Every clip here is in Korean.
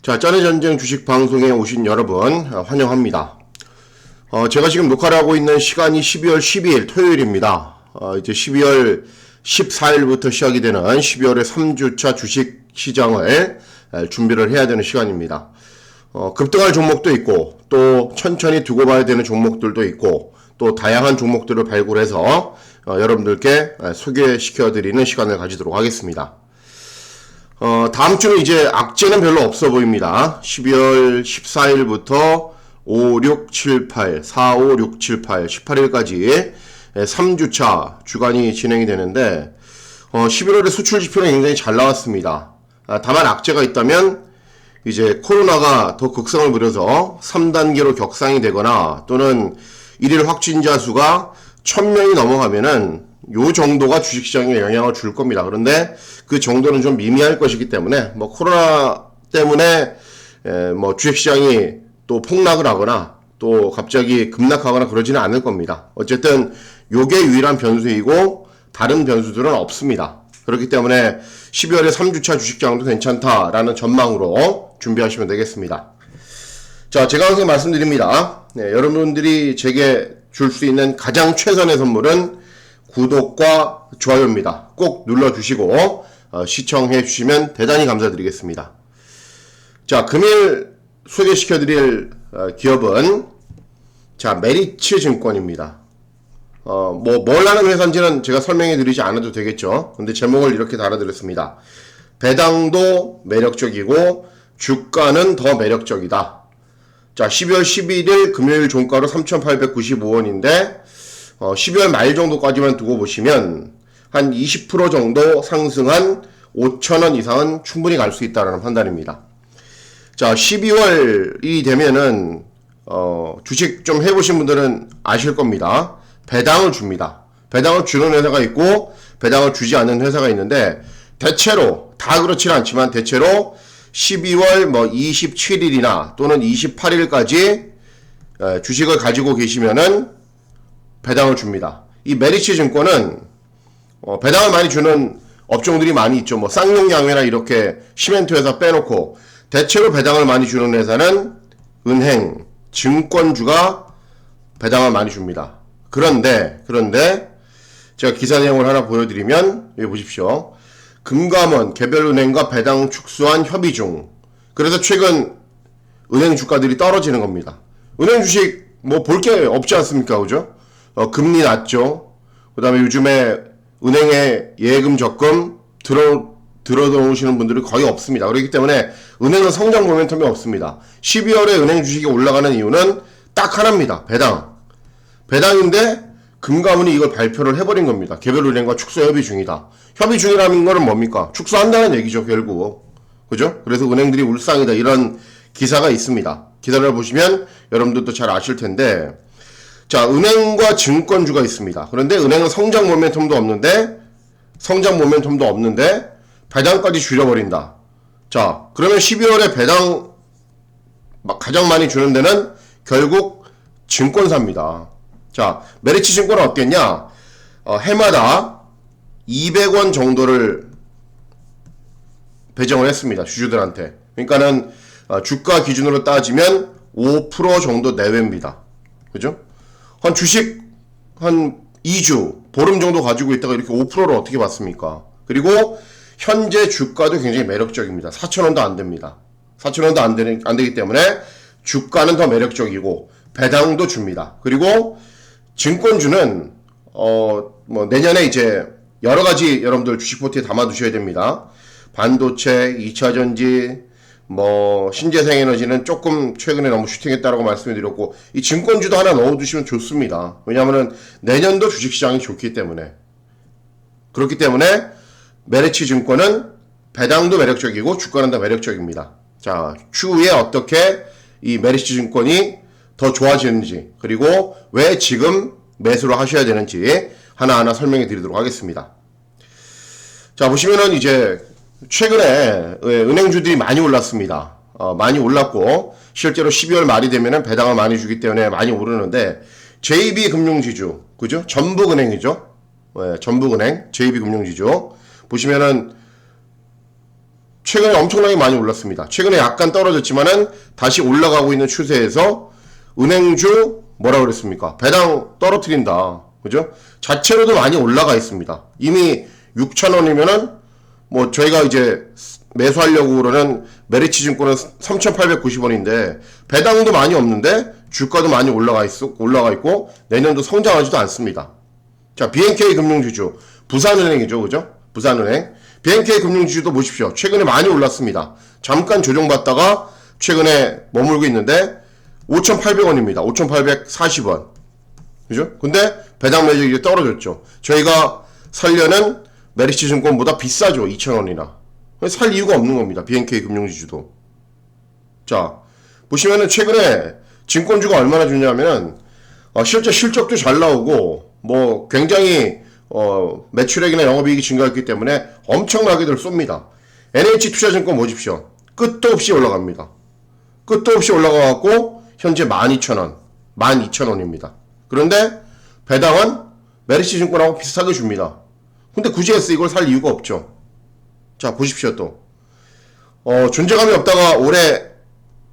자, 짠의 전쟁 주식 방송에 오신 여러분 어, 환영합니다. 어, 제가 지금 녹화를 하고 있는 시간이 12월 12일 토요일입니다. 어, 이제 12월 14일부터 시작이 되는 12월의 3주차 주식 시장을 에, 준비를 해야 되는 시간입니다. 어, 급등할 종목도 있고 또 천천히 두고 봐야 되는 종목들도 있고 또 다양한 종목들을 발굴해서 어, 여러분들께 에, 소개시켜 드리는 시간을 가지도록 하겠습니다. 어, 다음 주는 이제 악재는 별로 없어 보입니다. 12월 14일부터 5, 6, 7, 8, 4, 5, 6, 7, 8, 18일까지 3주차 주간이 진행이 되는데, 어, 11월에 수출 지표는 굉장히 잘 나왔습니다. 아, 다만 악재가 있다면, 이제 코로나가 더 극성을 부려서 3단계로 격상이 되거나 또는 일일 확진자 수가 1000명이 넘어가면은 요 정도가 주식시장에 영향을 줄 겁니다. 그런데 그 정도는 좀 미미할 것이기 때문에 뭐 코로나 때문에 에, 뭐 주식시장이 또 폭락을 하거나 또 갑자기 급락하거나 그러지는 않을 겁니다. 어쨌든 요게 유일한 변수이고 다른 변수들은 없습니다. 그렇기 때문에 12월에 3주차 주식장도 괜찮다라는 전망으로 준비하시면 되겠습니다. 자, 제가 항상 말씀드립니다. 네, 여러분들이 제게 줄 수 있는 가장 최선의 선물은 구독과 좋아요입니다. 꼭 눌러주시고 어, 시청해 주시면 대단히 감사드리겠습니다. 자, 금일 소개시켜 드릴 어, 기업은 자 메리츠 증권입니다. 어, 뭐, 뭘 하는 회사인지는 제가 설명해 드리지 않아도 되겠죠. 근데 제목을 이렇게 달아드렸습니다. 배당도 매력적이고 주가는 더 매력적이다. 자, 12월 11일 금요일 종가로 3,895원인데, 어, 12월 말 정도까지만 두고 보시면, 한 20% 정도 상승한 5,000원 이상은 충분히 갈 수 있다는 판단입니다. 자, 12월이 되면은, 어, 주식 좀 해보신 분들은 아실 겁니다. 배당을 줍니다. 배당을 주는 회사가 있고, 배당을 주지 않는 회사가 있는데, 대체로, 다 그렇지는 않지만, 대체로 12월 뭐 27일이나 또는 28일까지 주식을 가지고 계시면은 배당을 줍니다. 이 메리츠 증권은 어, 배당을 많이 주는 업종들이 많이 있죠. 뭐 쌍용 양회나 이렇게 시멘트 회사 빼놓고 대체로 배당을 많이 주는 회사는 은행, 증권주가 배당을 많이 줍니다. 그런데 그런데 제가 기사 내용을 하나 보여드리면 여기 보십시오. 금감원 개별은행과 배당 축소한 협의 중. 그래서 최근 은행 주가들이 떨어지는 겁니다. 은행 주식 뭐 볼 게 없지 않습니까, 그죠? 어, 금리 낮죠. 그 다음에 요즘에 은행에 예금 적금 들어 들어 들어오시는 분들이 거의 없습니다. 그렇기 때문에 은행은 성장 모멘텀이 없습니다. 12월에 은행 주식이 올라가는 이유는 딱 하나입니다. 배당. 배당인데 금감원이 이걸 발표를 해버린 겁니다. 개별은행과 축소 협의 중이다. 협의 중이라는 거는 뭡니까? 축소한다는 얘기죠, 결국. 그죠? 그래서 은행들이 울상이다. 이런 기사가 있습니다. 기사를 보시면 여러분들도 잘 아실 텐데, 자, 은행과 증권주가 있습니다. 그런데 은행은 성장 모멘텀도 없는데, 성장 모멘텀도 없는데, 배당까지 줄여버린다. 자, 그러면 12월에 배당 가장 많이 주는 데는 결국 증권사입니다. 자, 메리츠 증권은 어땠냐? 어, 해마다 200원 정도를 배정을 했습니다. 주주들한테. 그러니까는 어, 주가 기준으로 따지면 5% 정도 내외입니다. 그죠? 한 주식 한 2주, 보름 정도 가지고 있다가 이렇게 5%를 어떻게 받습니까? 그리고 현재 주가도 굉장히 매력적입니다. 4,000원도 안 됩니다. 4,000원도 안, 되는, 안 되기 때문에 주가는 더 매력적이고 배당도 줍니다. 그리고 증권주는 어 뭐 내년에 이제 여러 가지 여러분들 주식 포트에 담아 두셔야 됩니다. 반도체, 2차 전지, 뭐 신재생 에너지는 조금 최근에 너무 슈팅했다라고 말씀드렸고 이 증권주도 하나 넣어 두시면 좋습니다. 왜냐하면은 내년도 주식 시장이 좋기 때문에 그렇기 때문에 메리츠 증권은 배당도 매력적이고 주가는 더 매력적입니다. 자, 추후에 어떻게 이 메리츠 증권이 더 좋아지는지 그리고 왜 지금 매수를 하셔야 되는지 하나하나 설명해 드리도록 하겠습니다. 자 보시면은 이제 최근에 은행주들이 많이 올랐습니다. 어, 많이 올랐고 실제로 12월 말이 되면은 배당을 많이 주기 때문에 많이 오르는데 JB 금융지주 그죠? 전북은행이죠. 네, 전북은행 JB 금융지주 보시면은 최근에 엄청나게 많이 올랐습니다. 최근에 약간 떨어졌지만은 다시 올라가고 있는 추세에서 은행주 뭐라 그랬습니까? 배당 떨어뜨린다. 그죠? 자체로도 많이 올라가 있습니다. 이미 6,000원이면은 뭐 저희가 이제 매수하려고 그러는 메리츠 증권은 3,890원인데 배당도 많이 없는데 주가도 많이 올라가 있 올라가 있고 내년도 성장하지도 않습니다. 자, BNK 금융지주 부산은행이죠. 그죠? 부산은행. BNK 금융지주도 보십시오. 최근에 많이 올랐습니다. 잠깐 조정받다가 최근에 머물고 있는데 5,800원입니다. 5,840원. 그죠? 근데 배당 매력이 떨어졌죠. 저희가 살려는 메리츠 증권보다 비싸죠. 2,000원이나. 살 이유가 없는 겁니다. BNK 금융지주도. 자, 보시면은 최근에 증권주가 얼마나 주냐면 어, 실제 실적도 잘 나오고 뭐 굉장히 어, 매출액이나 영업이익이 증가했기 때문에 엄청나게들 쏩니다. NH투자증권 보십시오. 끝도 없이 올라갑니다. 끝도 없이 올라가갖고 현재 12,000원, 12,000원입니다. 그런데 배당은 메리츠 증권하고 비슷하게 줍니다. 근데 굳이 해서 이걸 살 이유가 없죠. 자, 보십시오, 또. 어, 존재감이 없다가 올해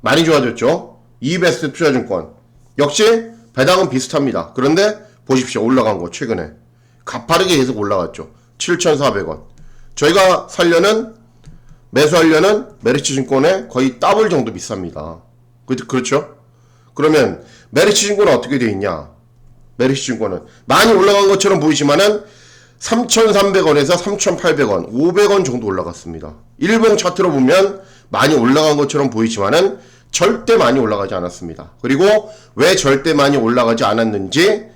많이 좋아졌죠. 이베스트 투자증권. 역시 배당은 비슷합니다. 그런데 보십시오. 올라간 거, 최근에. 가파르게 계속 올라갔죠. 7,400원. 저희가 살려는, 매수하려는 메리츠 증권의 거의 더블 정도 비쌉니다. 그, 그렇죠? 그러면 메리츠 증권은 어떻게 되어 있냐? 메리츠 증권은 많이 올라간 것처럼 보이지만은 3,300원에서 3,800원, 500원 정도 올라갔습니다. 일봉 차트로 보면 많이 올라간 것처럼 보이지만은 절대 많이 올라가지 않았습니다. 그리고 왜 절대 많이 올라가지 않았는지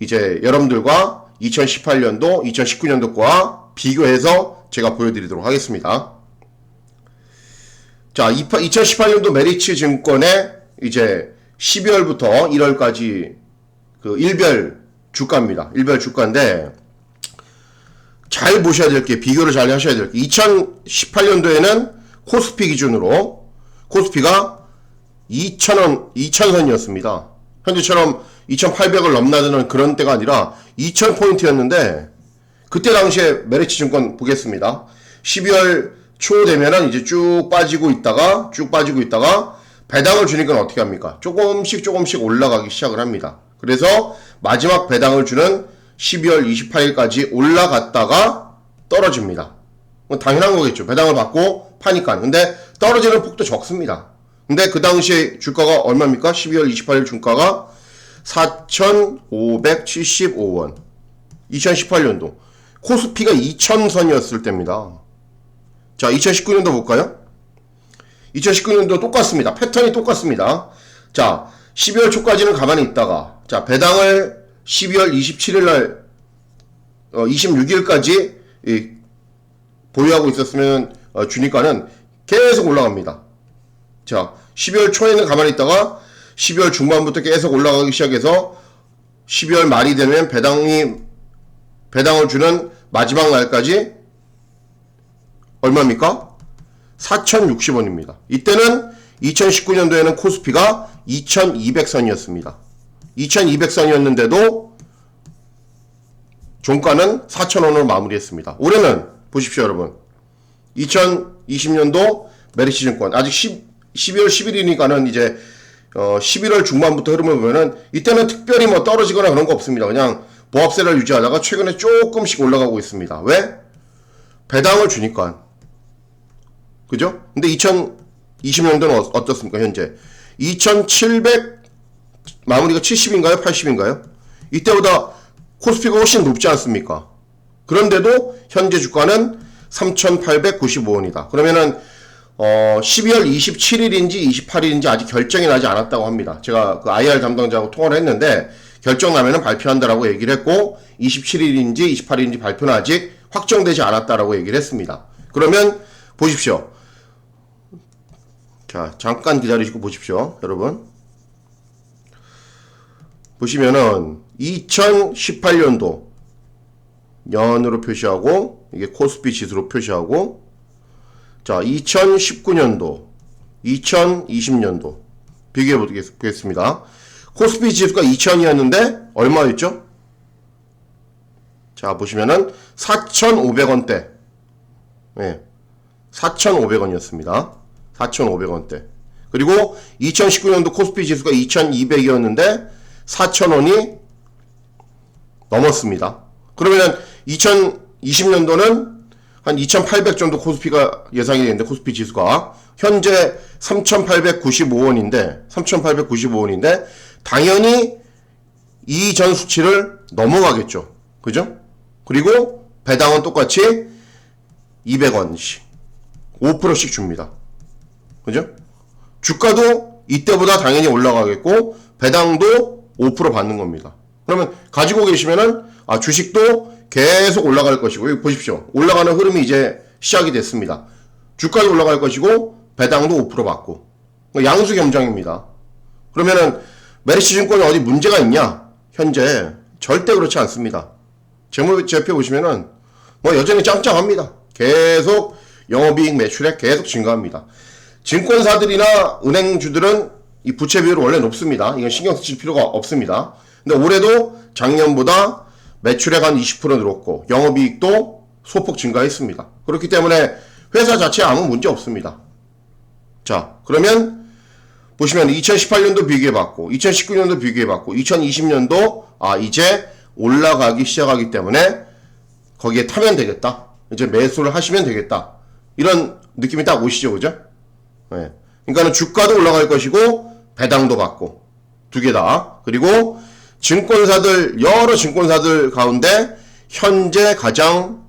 이제 여러분들과 2018년도, 2019년도 거와 비교해서 제가 보여드리도록 하겠습니다. 자, 2018년도 메리츠 증권의 이제 12월부터 1월까지 그 일별 주가입니다. 일별 주가인데 잘 보셔야 될 게 비교를 잘 하셔야 될 게 2018년도에는 코스피 기준으로 코스피가 2,000원 2,000선이었습니다. 현재처럼 2,800을 넘나드는 그런 때가 아니라 2,000포인트였는데 그때 당시에 메리츠 증권 보겠습니다. 12월 초 되면은 이제 쭉 빠지고 있다가 쭉 빠지고 있다가 배당을 주니까 어떻게 합니까? 조금씩 조금씩 올라가기 시작을 합니다. 그래서 마지막 배당을 주는 12월 28일까지 올라갔다가 떨어집니다. 당연한 거겠죠. 배당을 받고 파니까. 근데 떨어지는 폭도 적습니다. 근데 그 당시에 주가가 얼마입니까? 12월 28일 주가가 4,575원. 2018년도. 코스피가 2,000선이었을 때입니다. 자, 2019년도 볼까요? 2019년도 똑같습니다. 패턴이 똑같습니다. 자, 12월 초까지는 가만히 있다가, 자, 배당을 12월 27일 날, 어, 26일까지 이, 보유하고 있었으면, 어, 주니까는 계속 올라갑니다. 자, 12월 초에는 가만히 있다가 12월 중반부터 계속 올라가기 시작해서 12월 말이 되면 배당이, 배당을 주는 마지막 날까지 얼마입니까? 4,060원입니다. 이때는 2019년도에는 코스피가 2,200선이었습니다. 2,200선이었는데도 종가는 4,000원으로 마무리했습니다. 올해는 보십시오, 여러분. 2020년도 메리츠 증권 아직 10, 12월 10일이니까는 이제 어 11월 중반부터 흐름을 보면은 이때는 특별히 뭐 떨어지거나 그런 거 없습니다. 그냥 보합세를 유지하다가 최근에 조금씩 올라가고 있습니다. 왜? 배당을 주니까. 그죠? 근데 2020년도는 어, 떻습니까 현재? 2700 마무리가 70인가요? 80인가요? 이때보다 코스피가 훨씬 높지 않습니까? 그런데도 현재 주가는 3,895원이다. 그러면은 어 12월 27일인지 28일인지 아직 결정이 나지 않았다고 합니다. 제가 그 IR 담당자하고 통화를 했는데 결정 나면은 발표한다라고 얘기를 했고 27일인지 28일인지 발표는 아직 확정되지 않았다라고 얘기를 했습니다. 그러면 보십시오. 자, 잠깐 기다리시고 보십시오. 여러분. 보시면은 2018년도 년으로 표시하고 이게 코스피 지수로 표시하고 자 2019년도 2020년도 비교해 보겠습니다. 코스피 지수가 2000이었는데 얼마였죠? 자 보시면은 4,500원대 네. 4,500원이었습니다. 4,500원대. 그리고 2019년도 코스피 지수가 2,200이었는데 4,000원이 넘었습니다. 그러면 2020년도는 한 2,800 정도 코스피가 예상이 되는데 코스피 지수가 현재 3,895원인데 3,895원인데 당연히 이전 수치를 넘어가겠죠. 그죠? 그리고 배당은 똑같이 200원씩 5%씩 줍니다. 그죠? 주가도 이때보다 당연히 올라가겠고 배당도 5% 받는 겁니다. 그러면 가지고 계시면은 아 주식도 계속 올라갈 것이고 여기 보십시오. 올라가는 흐름이 이제 시작이 됐습니다. 주가도 올라갈 것이고 배당도 5% 받고 양수 겸장입니다. 그러면은 메리츠 증권이 어디 문제가 있냐? 현재 절대 그렇지 않습니다. 재무 제표 보시면은 뭐 여전히 짱짱합니다. 계속 영업이익 매출액 계속 증가합니다. 증권사들이나 은행주들은 이 부채 비율이 원래 높습니다. 이건 신경 쓰실 필요가 없습니다. 근데 올해도 작년보다 매출액 한 20% 늘었고 영업이익도 소폭 증가했습니다. 그렇기 때문에 회사 자체에 아무 문제 없습니다. 자, 그러면 보시면 2018년도 비교해봤고 2019년도 비교해봤고 2020년도 아 이제 올라가기 시작하기 때문에 거기에 타면 되겠다. 이제 매수를 하시면 되겠다. 이런 느낌이 딱 오시죠, 그죠? 예. 그러니까는 주가도 올라갈 것이고 배당도 받고 두 개 다. 그리고 증권사들 여러 증권사들 가운데 현재 가장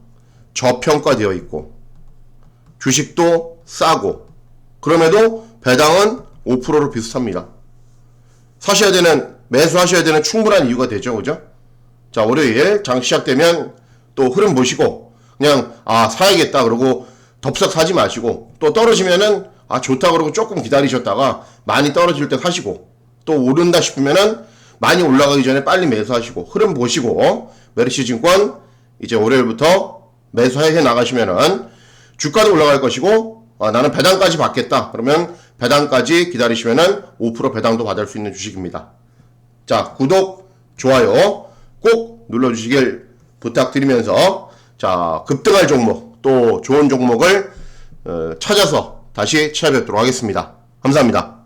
저평가되어 있고 주식도 싸고 그럼에도 배당은 5%로 비슷합니다. 사셔야 되는 매수하셔야 되는 충분한 이유가 되죠, 그죠? 자 월요일 장 시작되면 또 흐름 보시고 그냥 아 사야겠다 그러고 덥석 사지 마시고 또 떨어지면은 아 좋다 그러고 조금 기다리셨다가 많이 떨어질 때 사시고 또 오른다 싶으면은 많이 올라가기 전에 빨리 매수하시고 흐름 보시고 메르시 증권 이제 월요일부터 매수해 나가시면은 주가도 올라갈 것이고 아, 나는 배당까지 받겠다 그러면 배당까지 기다리시면은 5% 배당도 받을 수 있는 주식입니다. 자 구독 좋아요 꼭 눌러주시길 부탁드리면서 자 급등할 종목 또 좋은 종목을 어, 찾아서 다시 찾아뵙도록 하겠습니다. 감사합니다.